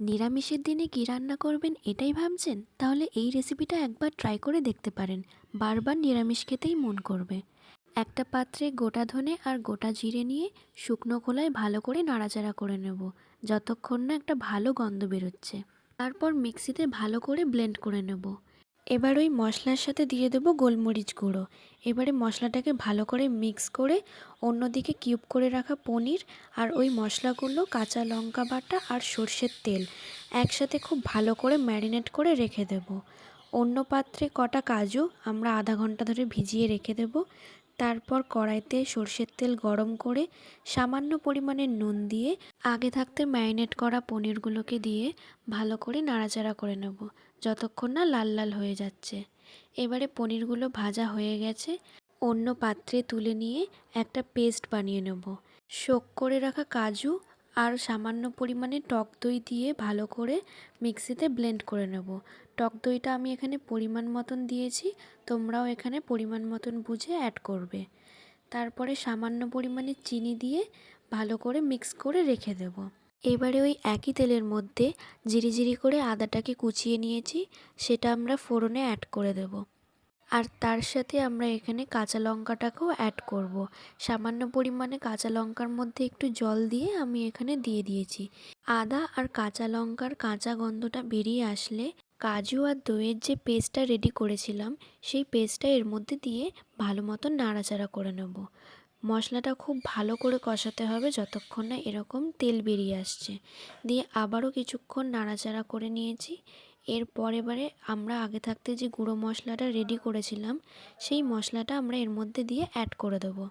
নিরামিষের দিনে কী রান্না করবেন এটাই ভাবছেন? তাহলে এই রেসিপিটা একবার ট্রাই করে দেখতে পারেন। বারবার নিরামিষ খেতেই মন করবে। একটা পাত্রে গোটা ধনে আর গোটা জিরে নিয়ে শুকনো খোলায় ভালো করে নাড়াচাড়া করে নেব। যতক্ষণ না একটা ভালো গন্ধ বেরোচ্ছে। তারপর মিক্সিতে ভালো করে ব্লেন্ড করে নেব। এবার ওই মশলার সাথে দিয়ে দেবো গোলমরিচ গুঁড়ো। এবারে মশলাটাকে ভালো করে মিক্স করে অন্যদিকে কিউব করে রাখা পনির আর ওই মশলাগুলো কাঁচা লঙ্কা বাটা আর সর্ষের তেল একসাথে খুব ভালো করে ম্যারিনেট করে রেখে দেব। অন্য পাত্রে কটা কাজু আমরা আধা ঘণ্টা ধরে ভিজিয়ে রেখে দেব। তারপর কড়াইতে সর্ষের তেল গরম করে সামান্য পরিমাণে নুন দিয়ে আগে থাকতে ম্যারিনেট করা পনিরগুলোকে দিয়ে ভালো করে নাড়াচাড়া করে নেব, যতক্ষণ না লাল লাল হয়ে যাচ্ছে। এবারে পনিরগুলো ভাজা হয়ে গেছে, অন্য পাত্রে তুলে নিয়ে একটা পেস্ট বানিয়ে নেব। শোক করে রাখা কাজু আর সামান্য পরিমাণে টক দই দিয়ে ভালো করে মিক্সিতে ব্লেন্ড করে নেব। টক দইটা আমি এখানে পরিমাণ মতন দিয়েছি, তোমরাও এখানে পরিমাণ মতন বুঝে অ্যাড করবে। তারপরে সামান্য পরিমাণে চিনি দিয়ে ভালো করে মিক্স করে রেখে দেব। এবারে ওই একই তেলের মধ্যে জিরি জিরি করে আদাটাকে কুচিয়ে নিয়েছি, সেটা আমরা ফোড়নে অ্যাড করে দেব। আর তার সাথে আমরা এখানে কাঁচা লঙ্কাটাকেও অ্যাড করব। সামান্য পরিমাণে কাঁচা লঙ্কার মধ্যে একটু জল দিয়ে আমি এখানে দিয়ে দিয়েছি। আদা আর কাঁচা লঙ্কার কাঁচা গন্ধটা বেরিয়ে আসলে কাজু আর দইয়ের যে পেস্টটা রেডি করেছিলাম, সেই পেস্টটা এর মধ্যে দিয়ে ভালো মতো নাড়াচাড়া করে নেব। মশলাটা খুব ভালো করে কষাতে হবে যতক্ষণ না এরকম তেল বেরিয়ে আসছে। দিয়ে আবারও কিছুক্ষণ নাড়াচাড়া করে নিয়েছি। এরপর এবারে আমরা আগে থাকতে যে গুঁড়ো মশলাটা রেডি করেছিলাম, সেই মশলাটা আমরা এর মধ্যে দিয়ে অ্যাড করে দেবো।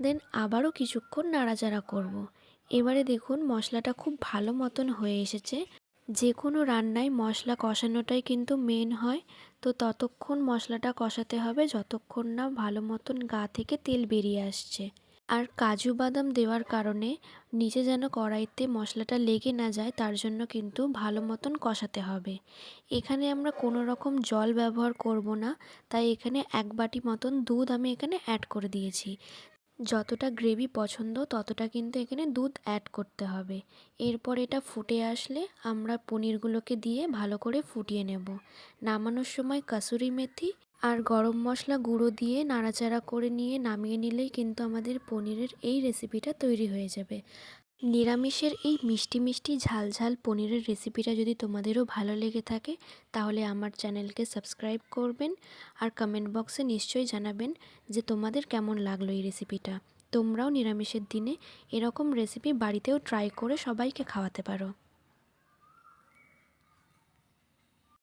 দেন আবারও কিছুক্ষণ নাড়াচাড়া করব। এবারে দেখুন মশলাটা খুব ভালো মতন হয়ে এসেছে। যে কোনো রান্নায় মশলা কষানোটাই কিন্তু মেন হয়। তো ততক্ষণ মশলাটা কষাতে হবে, যতক্ষণ না ভালো মতন গা থেকে তেল বেরিয়ে আসছে। আর কাজু বাদাম দেওয়ার কারণে নিচে যেন কড়াইতে মশলাটা লেগে না যায়, তার জন্য কিন্তু ভালো মতন কষাতে হবে। এখানে আমরা কোনো রকম জল ব্যবহার করব না, তাই এখানে এক বাটি মতন দুধ আমি এখানে অ্যাড করে দিয়েছি। যতটা গ্রেভি পছন্দ, ততটা কিন্তু এখানে দুধ অ্যাড করতে হবে। এরপর এটা ফুটে আসলে আমরা পনিরগুলোকে দিয়ে ভালো করে ফুটিয়ে নেব। নামানোর সময় কাসুরি মেথি আর গরম মশলা গুঁড়ো দিয়ে নাড়াচাড়া করে নিয়ে নামিয়ে নিলেই কিন্তু আমাদের পনিরের এই রেসিপিটা তৈরি হয়ে যাবে। নিরামিষের এই মিষ্টি মিষ্টি ঝাল ঝাল পনিরের রেসিপিটা যদি তোমাদেরও ভালো লেগে থাকে, তাহলে আমার চ্যানেলকে সাবস্ক্রাইব করবেন আর কমেন্ট বক্সে নিশ্চয়ই জানাবেন যে তোমাদের কেমন লাগল এই রেসিপিটা তোমরাও নিরামিষের দিনে এরকম রেসিপি বাড়িতেও ট্রাই করে সবাইকে খাওয়াতে পারো।